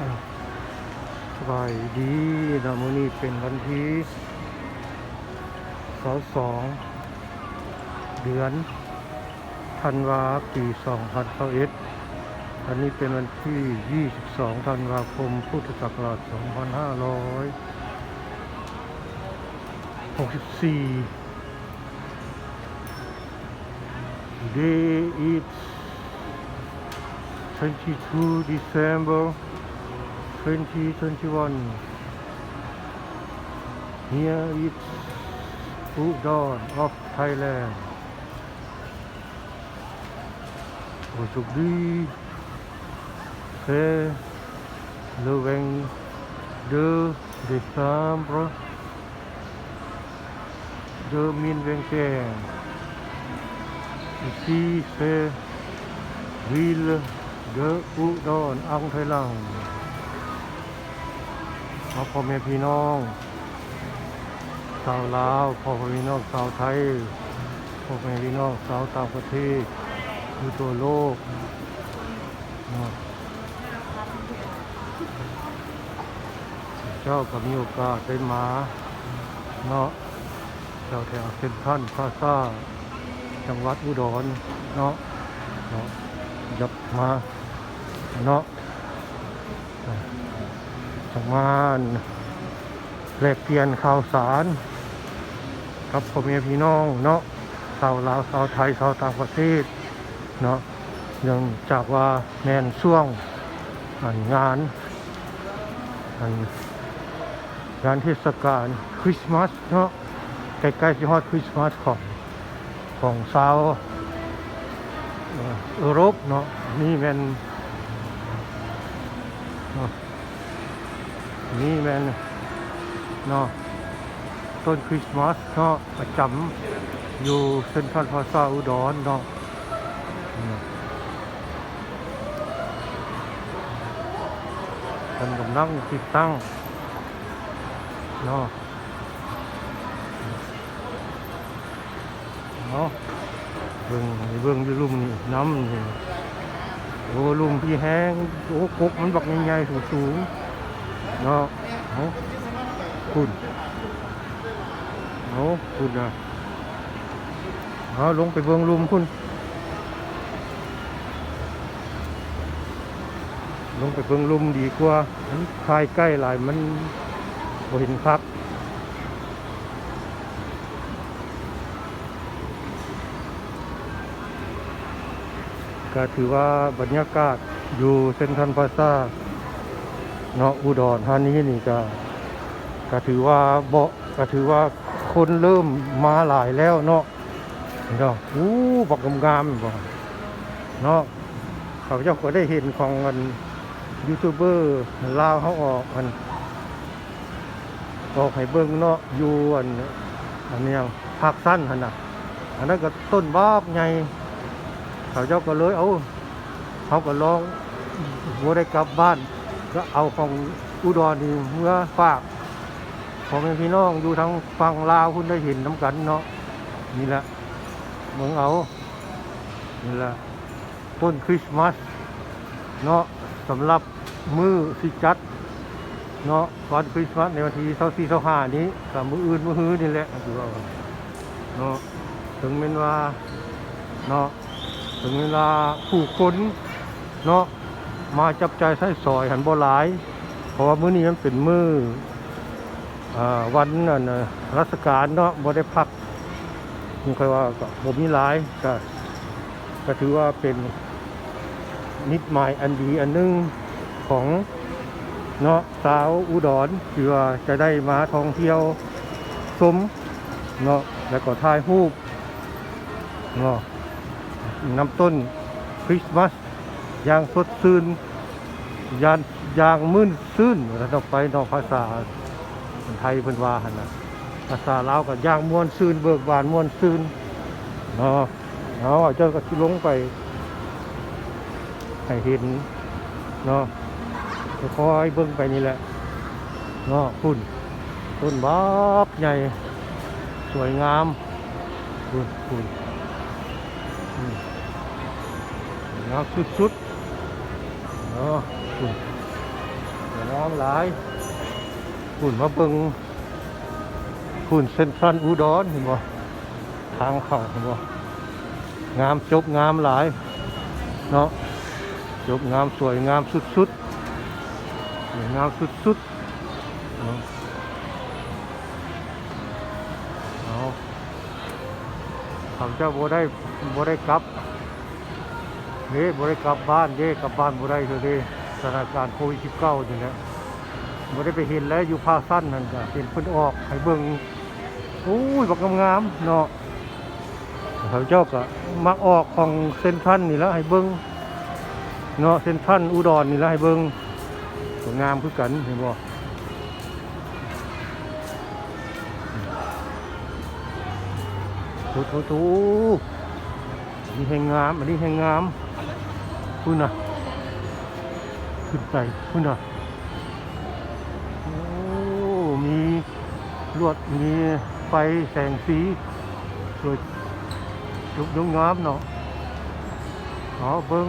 อ่าสบายดีนะมื้อนี้เป็นวันที่สองสองเดือนธันวาปี2021อันนี้เป็นวันที่ 22 ธันวาคม พุทธศักราช 2564 Today is 22 December 2021 here is Udon of Thailand. Ôi chục đi Thế Lưu anh Đưa Để xám rồi Đưa miên vẹn kèm Khi xe Ville de Udon Ông Thái Lăng ทยลังมาพ่อแม่พี่น้องชาวลาวพ่อแม่พี่น้องชาวไทยพ่อแม่พี่น้องชาวต่างประเทศอยู่ทั่วโลกเจ้าก็มีโอกาสได้มาเนาะแถวแถวเซ็นทรัลพาซ่าจังหวัดอุดรเนาะเนาะยับมาเนาะ จังมาแลกเปลี่ยนข่าวสาร กับพ่อแม่พี่น้องเนาะชาวลาวชาวไทยชาวต่างประเทศเนาะเนื่องจากว่าแมนช่วงอันงานอันงานเทศกาลคริสต์มาสเนาะใกล้ๆที่ฮอดคริสต์มาสของของชาวยุโรปเนาะนี่แมน นี่แมนเนาะต้นคริสต์มาสเนาะประจำอยู่เซ็นทรัลพลาซาอุดรเนาะมกันกำลังติดตั้งเนาะเนาะเบิ่งให้เบิ่งอยู่ลุ่มนี่น้ำนี่โอ้ลุ่มพี่แห้งโอ้กกมันบักใหญ่ๆสูงๆ เนาะเอาคุณเอาคุณนะเอาลงไปเบิ่งลุ่มคุณ ลงไปเบิ่งลุ่มดีกว่ามันคายใกล้หลายมันบเห็นคักก็ถือว่าบรรยากาศอยู่เซ็นทรัลพลาซ่า เนาะอุดรธานีนี่ก็ก็ถือว่าเบาก็ถือว่าคนเริ่มมาหลายแล้วเนาะเนาะอู้บักงามๆบ่เนาะเขาเจ้าก็ได้เห็นของกันยูทูบเบอร์ลาวเขาออกมันออกให้เบิ่งเนาะอยู่อันอันนี้ยังภาคสั้นหั่นน่ะอันนั้นก็ต้นบากใหญ่เขาเจ้าก็เลยเอาเขาก็ลองบัได้กลับบ้าน ก็เอาของอุดรนี่เมื่อฝากพ่อแม่พี่น้องอยู่ทางฝั่งลาวคุณได้เห็นน้ำกันเนาะนี่แหละเมืองเอานี่แหละต้นคริสต์มาสเนาะสำหรับมือสิจัดเนาะวันคริสต์มาสในวันที่เท่าที่เท่าห้านี้กับมืออื่นมือฮื้อนี่แหละคือว่าเนาะถึงเป็นว่าเนาะถึงเวลาผู้คนเนาะ มาจับใจใช้สอยหันบ่หลาย เพราะว่ามื้อนี้มันเป็นมืออวันนั่นราชการเนาะบ่ได้พักนี่ค่อยว่าก็บ่มีหลายก็ก็ถือว่าเป็นนิดหมายอันดีอันหนึงของเนาะสาวอุดรที่ว่าจะได้มาท่องเที่ยวชมเนาะแล้วก็ถ่ายรูปเนาะน้ำต้นคริสต์มาส ย่างสดชื่นยานอย่างมื่นซื่นเราต้องไปนอกภาษาไทยเพิ่นว่าหันนะภาษาลาวก็อย่างม่วนซื่นเบิกบานม่วนซื่นเนาะเอาเจ้าก็ลงไป ให้เห็นเนาะคอยเบิ่งไปนี่แหละเนาะคุณต้นบักใหญ่ สวยงามคุณคุณงามสุดๆ เนาะคุณสวยงามหลายหุ่นมาเบิงหุ่นเซนทรัลอุดรเห็นบ่ทางเข้าเห็นบ่งามจบงามหลายเนาะจบงามสวยงามสุดๆสวยงามสุดๆเนาะเขาเจ้าบ่ได้บ่ได้กลับ เด้บริกลับบ้านเด้กลับบ้านบ่ได้เถอะเด้สถานการณ์โควิด19นี่แหละบ่ได้ไปเห็นแล้วอยู่ภาคสั้นนั่นก็เห็นเพิ่นออกให้เบิ่งโอ้ยบักงามๆเนาะเขาเจ้าก็มักออกของเซนทรัลนี่แล้วให้เบิ่งเนาะเซนทรัลอุดรนี่แล้วให้เบิ่งก็งามคือกันเห็นบ่ถโถโถอันนี้แห่งงาม อันนี้แห่งงาม คุณน่ะขึ้นไปคุณน่ะโอ้ มีลวด มีไฟแสงสีสวยลุกยงงามเนาะเอเบิ้ง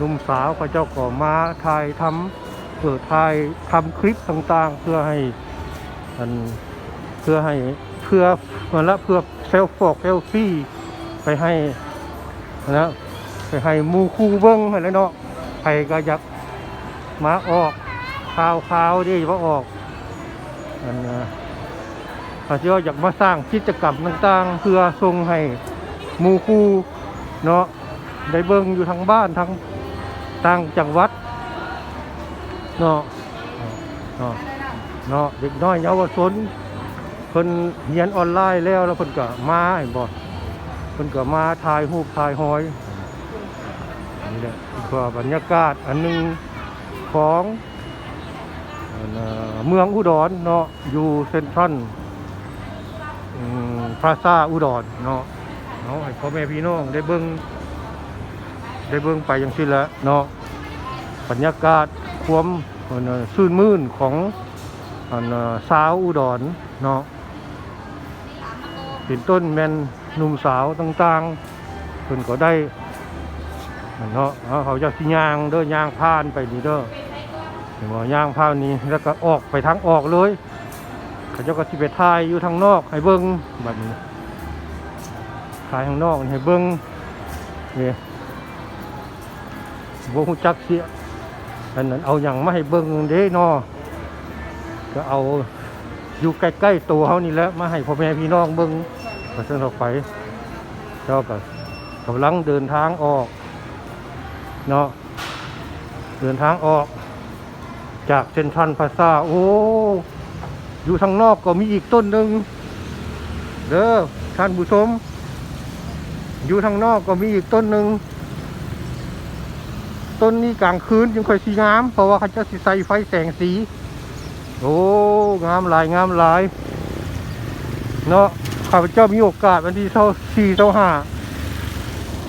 นุ่มสาวเขาเจ้าก็มาถ่ายทำ เพื่อถ่ายทำคลิปต่างๆ เพื่อให้มันเพื่อให้เพื่อเหมือนละเพื่อเซลฟอกเซลฟี่ไปให้นะไปให้มูคูเบิ้งอะไรเนาะใครก็อยากมาออกข่าวข่าวดิว่าออกอันนะเขาเจ้อยากมาสร้างกิจกรรมต่างๆ เพื่อส่งให้มูคูเนาะได้เบิ้งอยู่ทางบ้านทางต่างจังหวัด เนาะเนาะเนาะเด็กน้อยเยาวชนเพิ่นเรียนออนไลน์แล้วแล้วเพิ่นก็มาเห็นบ่เพิ่นก็มาถ่ายรูปถ่ายหอยนี่แหละก็บรรยากาศอันหนึงของเมืองอุดรเนาะอยู่เซ็นทรัลพลาซาอุดรเนาะเนาะให้พ่อแม่พี่น้องได้เบิ่งได้เบิ่งไปจังซี่แหละเนาะบรรยากาศความ เอ่อชื่นมื่นของอันสาวอุดรเนาะเป็นต้นแมนหนุ่มสาวต่างๆเพิ่นก็ได้เนาะเขาจะสิย่างเด้อยางผ่านไปนี่เด้อเห็นบ่ยางผ่านนี้แล้วก็ออกไปทางออกเลย เขาจ้าก็สิไปถ่ายอยู่ทางนอกให้เบิ่งแบบนี้ถ่ายทางนอกให้เบิ่งนี่บ่ฮู้จักเสีย อันนั้นเอาอย่างไมาให้เบิ่งเด้เนาะก็เอาอยู่ใกล้ๆตัวเขานี่แหละมาให้พ่อแม่พี่น้องเบิ่งก็เส้นออกไปเจ้าก็กำลังเดินทางออกเนาะเดินทางออก จากเซนทรัลพาซาโอ้อยู่ทางนอกก็มีอีกต้นหนึ่งเด้อท่านผู้ชมอยู่ทางนอกก็มีอีกต้นหนึ่ง ต้นนี้กลางคืนยังค่อยสีงาม เพราะว่าเขาจะสิใส่ไฟแสงสี โอ้งามหลายงามหลาย เนาะข้าพเจ้ามีโอกาสวันที่เท่าสี่เท่าห้า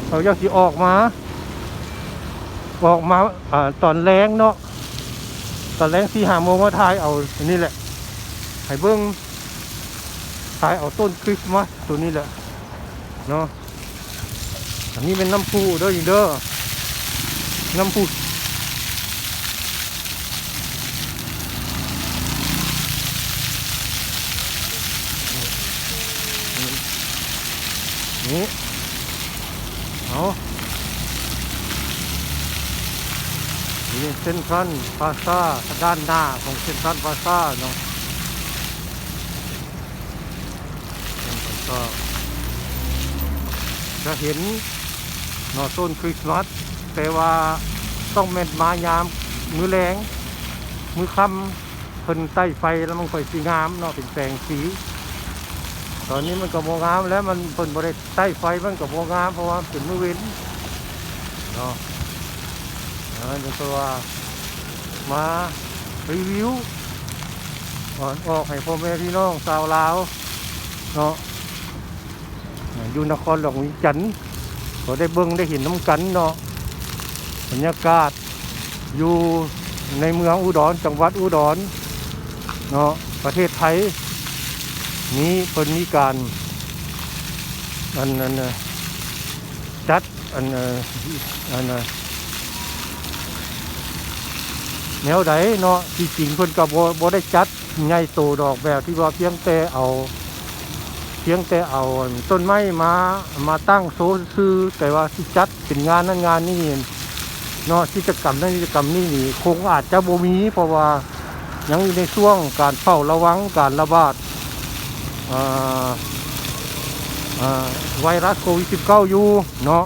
เขาจะสิออกมา ออกมาอ่าตอนแรงเนาะตอนแรงสี่ห้าโมงมาถ่ายเอาอันนี้แหละให้เบิ้งถ่ายเอาต้นคริสต์มาสตัวนี้แหละเนาะอันนี้เป็นน้ำพุเด้ออีเด้อ น้ำพุนี่เอานี่เส้นทรันพาซ่าด้านหน้าของเส้นทรันพาซ่าเนาะก็จะเห็นนาะต้นคริสต์มาส แต่ว่าต้องเม็ดมายาม มือแรงมือค่ำเพิ่นใต้ไฟแล้วมันค่อยสีงามเนาะเป็นแสงสี ตอนนี้มันก็โมงามแล้วมันเพิ่นบ่ได้ใต้ไฟมันก็โมงามเพราะว่าเป็นมือเว้นเนาะนั่นก็ว่ามารีวิวก่อนออกให้พ่อแม่พี่น้องชาวลาวเนาะอยู่นครหลวงวิจันทร์ก็ได้เบิ่งได้เห็นน้ำกันเนาะ รรยากาศอยู่ในเมืองอุดรจังหวัดอุดรเนาะประเทศไทย นี้เพิ่นมีการอันนั้นจัดอันอันแนวใดเนาะที่จริงเพิ่นก็บ่บ่ได้จัดใหญ่โตดอกแบบที่ว่าเพียงแต่เอา เพียงแต่เอาต้นไม้มามาตั้งโซนซื้อแต่ว่าที่จัดเป็นงานนั้นงานนี้ เนาะกิจกรรมนั้นกิจกรรมนี้นี่คงอาจจะบ่มีเพราะว่ายังอยู่ในช่วงการเฝ้าระวังการระบาดอ่าอ่าไวรัสโควิด -19 อยู่เนาะ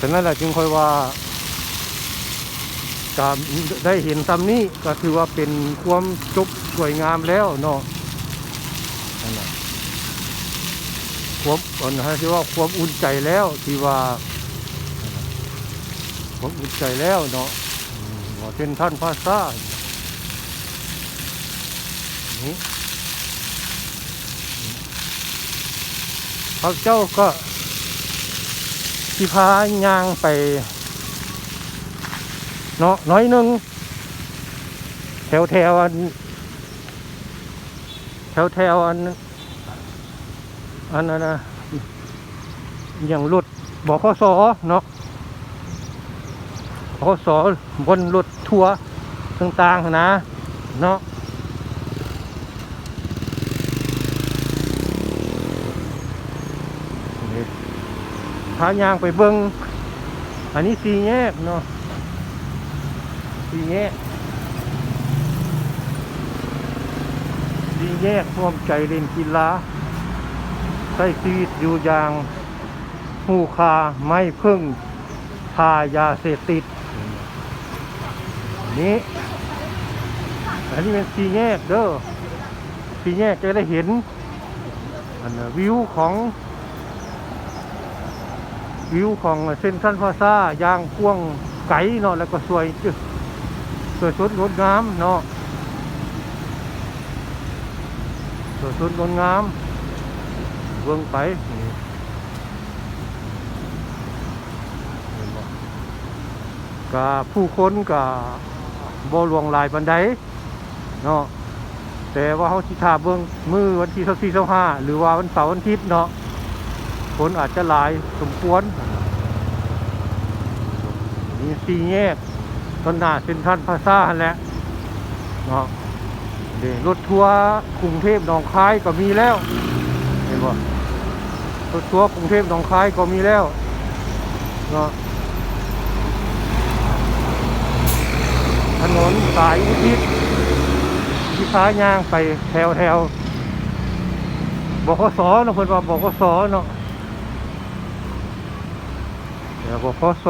ฉะนั้นแหละจึงค่อยว่าการได้เห็นซ้ำนี้ก็ถือว่าเป็นความจบสวยงามแล้วเนาะความอันนะที่ว่าความอุ่นใจแล้วที่ว่า ความอุ่นใจแล้วเนาะอืมว่าเป็นท่านภาษานี่พระเจ้าก็ที่พายางไปเนาะน้อยหนึ่งแถวแถวอัน แถวแถวอัน อันนั้นนะอย่างรถบอกข้อสอเนาะ บขสบนรถทัวร์ต่างๆนะ เนาะพายางไปเบิงอันนี้สีแยกเนาะสีแยกสีแยกร่วมใจเล่นกีฬาใช้ชีวิตอยู่อย่างหูคาไม่พึ่งพายาเสพติด นี้อันนี้เป็นสีแยกเด้อสีแยกจะได้เห็นอันวิวของ วิวของเส้นทันพาซายางกว้างไกลเนาะแล้วก็สวยจึสวยสดงดงามเนาะสวยสดงดงามเบิ่งไปนี่เห็นบ่ก็ผู้คนก็บ่ หลวงลายปานใดเนาะแต่ว่าเฮาสิทาเบิ่งมือวันที่24 25หรือว่าวันเสาร์วันอาทิตย์เนาะคนอาจจะหลายสมควรมีสี่แยกต้นหน้าเซ็นทรัลพาซ่าแหละเนาะเดี๋ยวรถทัวร์กรุงเทพหนองคายก็มีแล้วเห็นบ่รถทัวร์กรุงเทพหนองคายก็มีแล้วเนาะ นนสายอุทิศที่ค้ายางไปแถวแถวบกสเนาะเพิ่นว่าบกสเนาะแถวบกส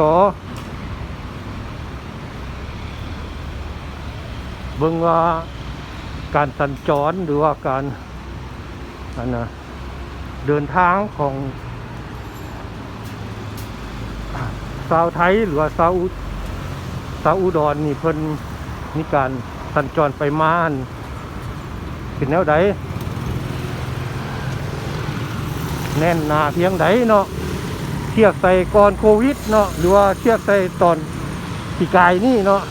เบิ่งว่าการสัญจรหรือว่าการอันนะเดินทางของสาวไทยหรือว่าสาวอุสาวอุดรนี่เพิ่น มีการสัญจรไปมานเป็นแนวใดแน่นหนาเพียงใดเนาะเทียบใส่ก่อนโควิดเนาะหรือว่าเทียบใส่ตอนปีกายนี่เนาะ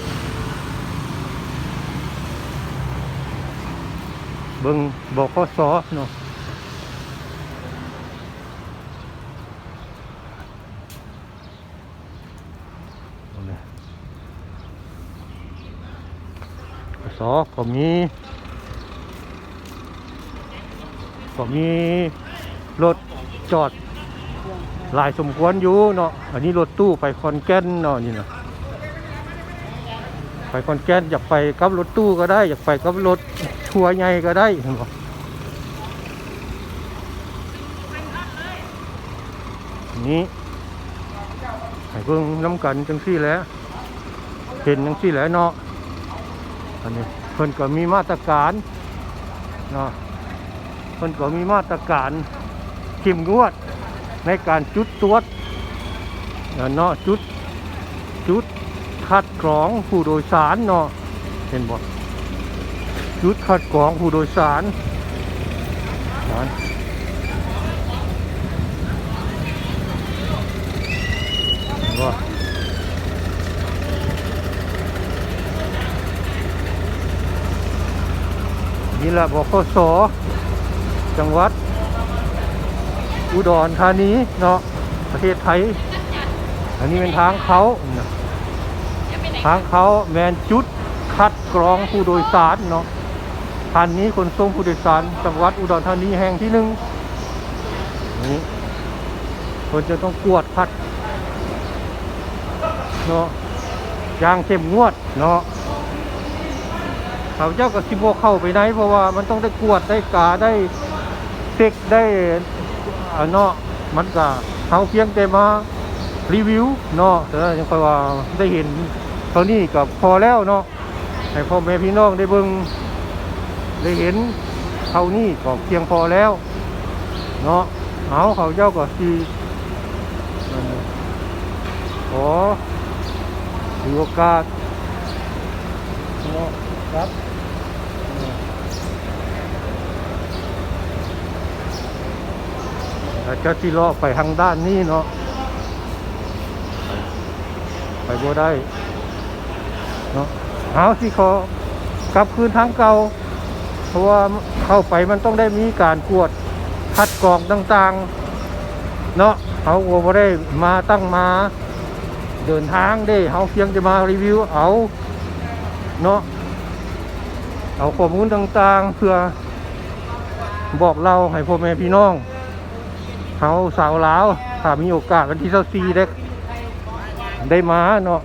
เบิ่งบอกข้อสอเนาะ เอาเลย สอก็มีก็มีรถจอดหลายสมควรอยู่เนาะ อันนี้รถตู้ไปคอนแก่นเนาะนี่เนาะ ไปคอนแก่นอยากไปกับรถตู้ก็ได้ อยากไปกับรถทัวร์ใหญ่ก็ได้เห็นบ่นี่ให้เบิ่งน้ำกันจังซี่แหล้วเห็นจังซี่แหล้วเนาะ อันนี้เพิ่นก็มีมาตรการเนาะเพิ่นก็มีมาตรการเข้มงวดในการจุดตรวจเนาะจุดจุดคัดกรองผู้โดยสารเนาะเห็นบ่จุดคัดกรองผู้โดยสาร นี่แหละบกสจังหวัด อุดรธานีเนาะประเทศไทย อันนี้เป็นทางเขาทางเขาแมนจุดคัดกรองผู้โดยสารเนาะคันนี้ขนส่งผู้โดยสารจังหวัดอุดรธานีแห่งที่หนึ่งนี่คนจะต้องกวดคัดเนาะยางเข้มงวดเนาะ เขาเจ้ากับสิบโเข้าไปไหนเพราะว่ามันต้องได้กวดได้กาได้เซ็กได้อเนาะมันก็เขาเพียงแต่มารีวิวเนาะแต่ยังค่อยว่าได้เห็นเท่านี้กับพอแล้วเนาะให้พ่อแม่พี่น้องได้เบิ่งได้เห็นเท่านี้ก็เพียงพอแล้ว เนาะเอาเขาเจ้าก็สีขอถือโอกาสเนาะครับ อาจจะที่ลาะไปทางด้านนี้เนาะไปบ่ได้เนาะเอาสิขอกลับคืนทางเก่า เพราะว่าเข้าไปมันต้องได้มีการกวดคัดกรองต่างๆ เนาะเขาบ่ได้มาตั้งมา เดินทางได้เขาเพียงจะมารีวิวเอาเนาะเอาข้อมูลต่างๆ เพื่อบอกเราให้พ่อแม่พี่น้อง เขาสาวลาวถ้ามีโอกาสวันที่เท่าซีได้ได้มาเนาะ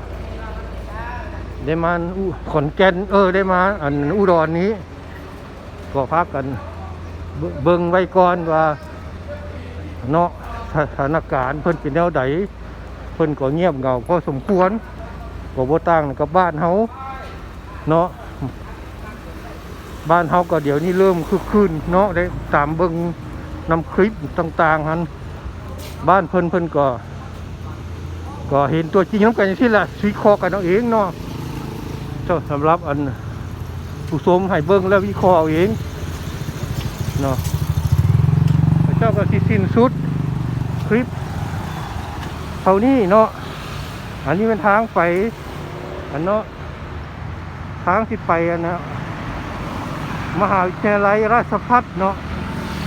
ได้มาอุขอนแก่นเออได้มาอันอุดรนี้ ก็พักกันเบิ่งไว้ก่อนว่าเนาะสถานการณ์เพิ่นเป็นแนวใดเพิ่นก็เงียบเหงาพอสมควรก็บ่ต่างกับบ้านเฮาเนาะบ้านเฮาก็เดี๋ยวนี้เริ่มคึกคืนเนาะได้ตามเบิ่ง นำคลิปต่างๆหันบ้านเพิ่นเพิ่นก็ก็เห็นตัวจริงน้ำกันอย่างที่ละวิเคราะห์กันเอาเองเนาะเจ้าสำหรับอันผู้ชมให้เบิ่งแล้ววิเคราะห์เอาเองเนาะเจ้าก็สิสิ้นสุดคลิปเท่านี้เนาะอันนี้เป็นทางไปอันเนาะทางที่ไปอันนะมหาวิทยาลัยราชภัฏเนาะ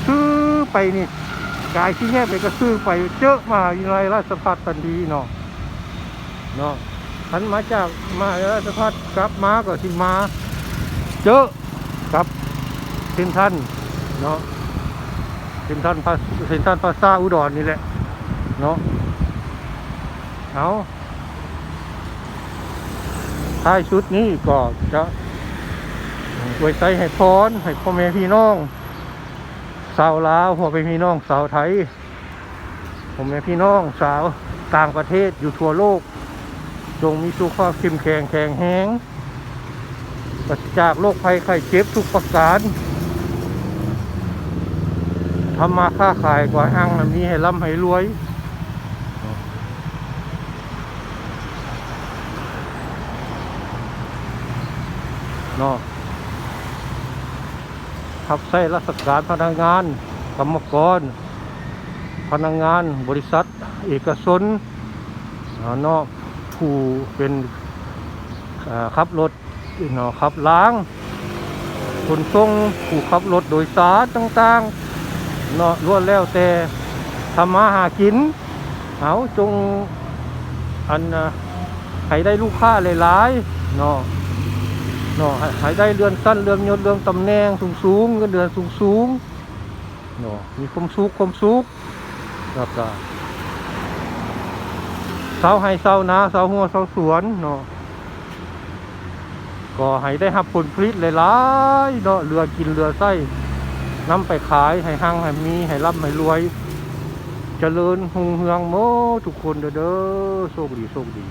ซื้อ ไปนี่กายที่แยกไปก็ซื้อไปเจอะมาวิทยาลัยราชภัฏทันทีเนาะเนาะฉันมาจากมาวิทยาลัยราชภัฏกลับมาก็สิมาเจอะกับเซนทรันเนาะเซนทรันพาเซนทรันพาซาอุดรนี่แหละเนาะเอาท้ายชุดนี้ก็จะไว้ใจให้พรให้พ่อแม่พี่น้อง สาวลาวพ่อเป็นพี่น้องสาวไทย ผมเป็นพี่น้องสาวต่างประเทศอยู่ทั่วโลก จงมีสุขภาพเข้มแข็งแข็งแรงปราศจากโรคภัยไข้เจ็บทุกประการทำมาค้าขายกว่าห้างมีให้ร่ำให้รวยเนาะ ขับใช้ราชการพนักงาน กรรมกร พนักงานบริษัท เอกชนนาะผู้เป็นขับรถเนาะขับล้างขนส่งผู้ขับรถโดยสารต่างๆเนาะล้วนแล้วแต่ทำมาหากินเอาจงอันให้ได้ลูกค้าหลายๆเนาะ เนาะห้ให้ได้เรือนสั้นเรือนยศเรือนตำแหน่งสูงสูงๆเงินเดือนสูงสูงๆเนาะมีความสุขความสุขแล้วก็เสาให้เสานาเสาหัวเสาสวนเนาะก็ให้ได้รับผลผลิตหลายๆเนาะเรือกินเรือไส้นำไปขายให้ห้างให้มีให้ร่ำให้รวยเจริญหุ่งเฮืองโมทุกคนเด้อเด้อโชคดีโชคดี